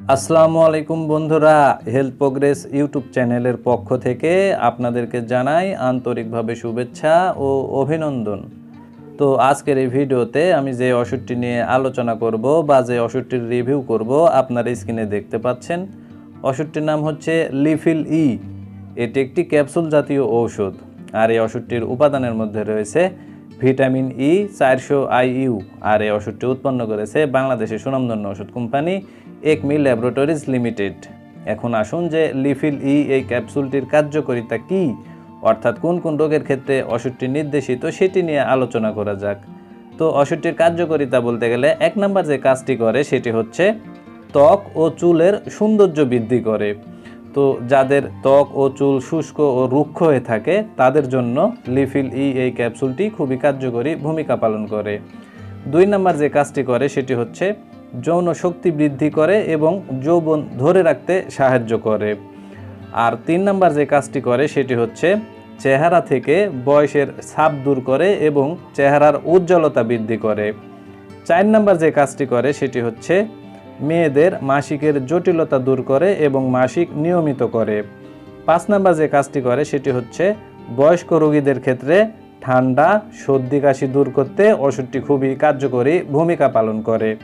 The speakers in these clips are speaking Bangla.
আসসালামু আলাইকুম বন্ধুরা হেলথ প্রোগ্রেস ইউটিউব চ্যানেলের পক্ষ থেকে আপনাদেরকে জানাই আন্তরিকভাবে শুভেচ্ছা ও অভিনন্দন। তো আজকের এই ভিডিওতে আমি যে ওষুধটি নিয়ে আলোচনা করব বা যে ওষুধটির রিভিউ করব আপনারা স্ক্রিনে দেখতে পাচ্ছেন। ওষুধটির নাম হচ্ছে লিফিল ই। এটি একটি ক্যাপসুল জাতীয় ঔষধ। আর এই ওষুধটির উপাদানের মধ্যে রয়েছে ভিটামিন ই চারশো আইইউ আর এই ওষুধটি উৎপন্ন করেছে বাংলাদেশের সুনামধন্য ওষুধ কোম্পানি একমি ল্যাবরেটরিজ লিমিটেড। এখন আসুন যে লিফিল ই এই ক্যাপসুলটির কার্যকারিতা কী, অর্থাৎ কোন কোন রোগের ক্ষেত্রে ওষুধটি নির্দেশিত সেটি নিয়ে আলোচনা করা যাক। তো ওষুধটির কার্যকারিতা বলতে গেলে এক নম্বর যে কাজটি করে সেটি হচ্ছে ত্বক ও চুলের সৌন্দর্য বৃদ্ধি করে। তো যাদের ত্বক ও চুল শুষ্ক ও রুক্ষ হয়ে থাকে, তাদের জন্য লিফিল ই এই ক্যাপসুলটি খুবই কার্যকরী ভূমিকা পালন করে। দুই নম্বর যে কাজটি করে, সেটি হচ্ছে যৌন শক্তি বৃদ্ধি করে এবং যৌবন ধরে রাখতে সাহায্য করে। আর তিন নম্বর যে কাজটি করে, সেটি হচ্ছে চেহারা থেকে বয়সের ছাপ দূর করে এবং চেহারার উজ্জ্বলতা বৃদ্ধি করে। চার নম্বর যে কাজটি করে, সেটি হচ্ছে মেয়েদের মাসিকের জটিলতা দূর করে এবং মাসিক নিয়মিত করে। পাঁচ নাম্বার যে কাজটি করে সেটি হচ্ছে বয়স্ক রোগীদের ক্ষেত্রে ঠান্ডা, সর্দি কাশি দূর করতে ওষুধটি খুবই কার্যকরী ভূমিকা পালন করে।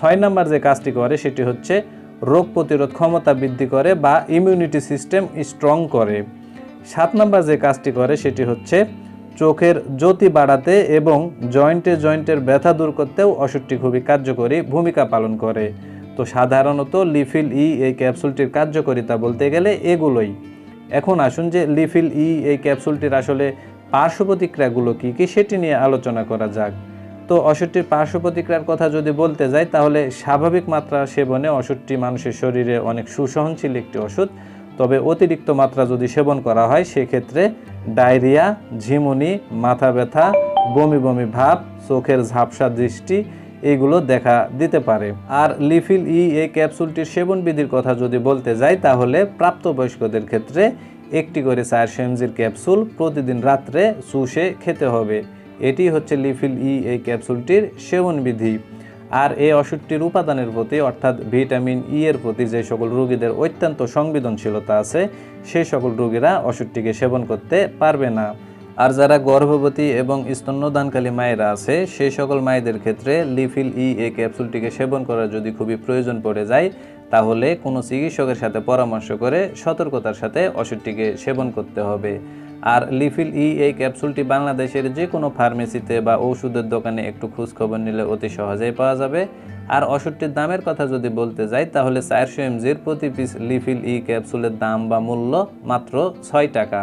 ছয় নাম্বার যে কাজটি করে সেটি হচ্ছে রোগ প্রতিরোধ ক্ষমতা বৃদ্ধি করে বা ইমিউনিটি সিস্টেম স্ট্রং করে। সাত নাম্বার যে কাজটি করে সেটি হচ্ছে চোখের জ্যোতি বাড়াতে এবং জয়েন্টে জয়েন্টের ব্যথা দূর করতেও ওষুধটি খুবই কার্যকরী ভূমিকা পালন করে। তো সাধারণত লিফিল ই এই ক্যাপসুলটির কার্যকারিতা বলতে গেলে এগুলোই। এখন আসুন যে লিফিল ই এই ক্যাপসুলটির আসলে পার্শ্ব প্রতিক্রিয়াগুলো কী কী সেটি নিয়ে আলোচনা করা যাক। তো ওষুধটির পার্শ্ব প্রতিক্রিয়ার কথা যদি বলতে যাই, তাহলে স্বাভাবিক মাত্রা সেবনে ওষুধটি মানুষের শরীরে অনেক সুসহনশীল একটি ওষুধ। তবে অতিরিক্ত মাত্রা যদি সেবন করা হয়, সেক্ষেত্রে ডায়রিয়া, ঝিমুনি, মাথা ব্যথা, বমি বমি ভাব, চোখের ঝাপসা দৃষ্টি এইগুলো দেখা দিতে পারে। আর লিফিল ই এই ক্যাপসুলটির সেবন বিধির কথা যদি বলতে যাই, তাহলে প্রাপ্তবয়স্কদের ক্ষেত্রে একটি করে চারশো এমজির ক্যাপসুল প্রতিদিন রাত্রে চুষে খেতে হবে। এটি হচ্ছে লিফিল ই এই ক্যাপসুলটির সেবন বিধি আর এই ওষুধটির উপাদানের প্রতি, অর্থাৎ ভিটামিন ই এর প্রতি যে সকল রোগীদের অত্যন্ত সংবেদনশীলতা আছে সেই সকল রোগীরা ওষুধটিকে সেবন করতে পারবে না। আর যারা গর্ভবতী এবং স্তন্যদানকালী মায়েরা আছে সেই সকল মায়েদের ক্ষেত্রে লিফিল ই এই ক্যাপসুলটিকে সেবন করার যদি খুবই প্রয়োজন পড়ে যায়, তাহলে কোনো চিকিৎসকের সাথে পরামর্শ করে সতর্কতার সাথে ওষুধটিকে সেবন করতে হবে। আর লিফিল ই এই ক্যাপসুলটি বাংলাদেশের যে কোনো ফার্মেসিতে বা ওষুধের দোকানে একটু খোঁজখবর নিলে অতি সহজেই পাওয়া যাবে। আর ওষুধটির দামের কথা যদি বলতে যাই, তাহলে চারশো এমজির প্রতি পিস লিফিল ই ক্যাপসুলের দাম বা মূল্য মাত্র ছয় টাকা।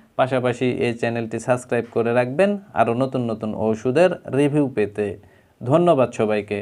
পাশাপাশি এই চ্যানেলটি সাবস্ক্রাইব করে রাখবেন। আরও নতুন নতুন ওষুধের রিভিউ পেতে ধন্যবাদ সবাইকে।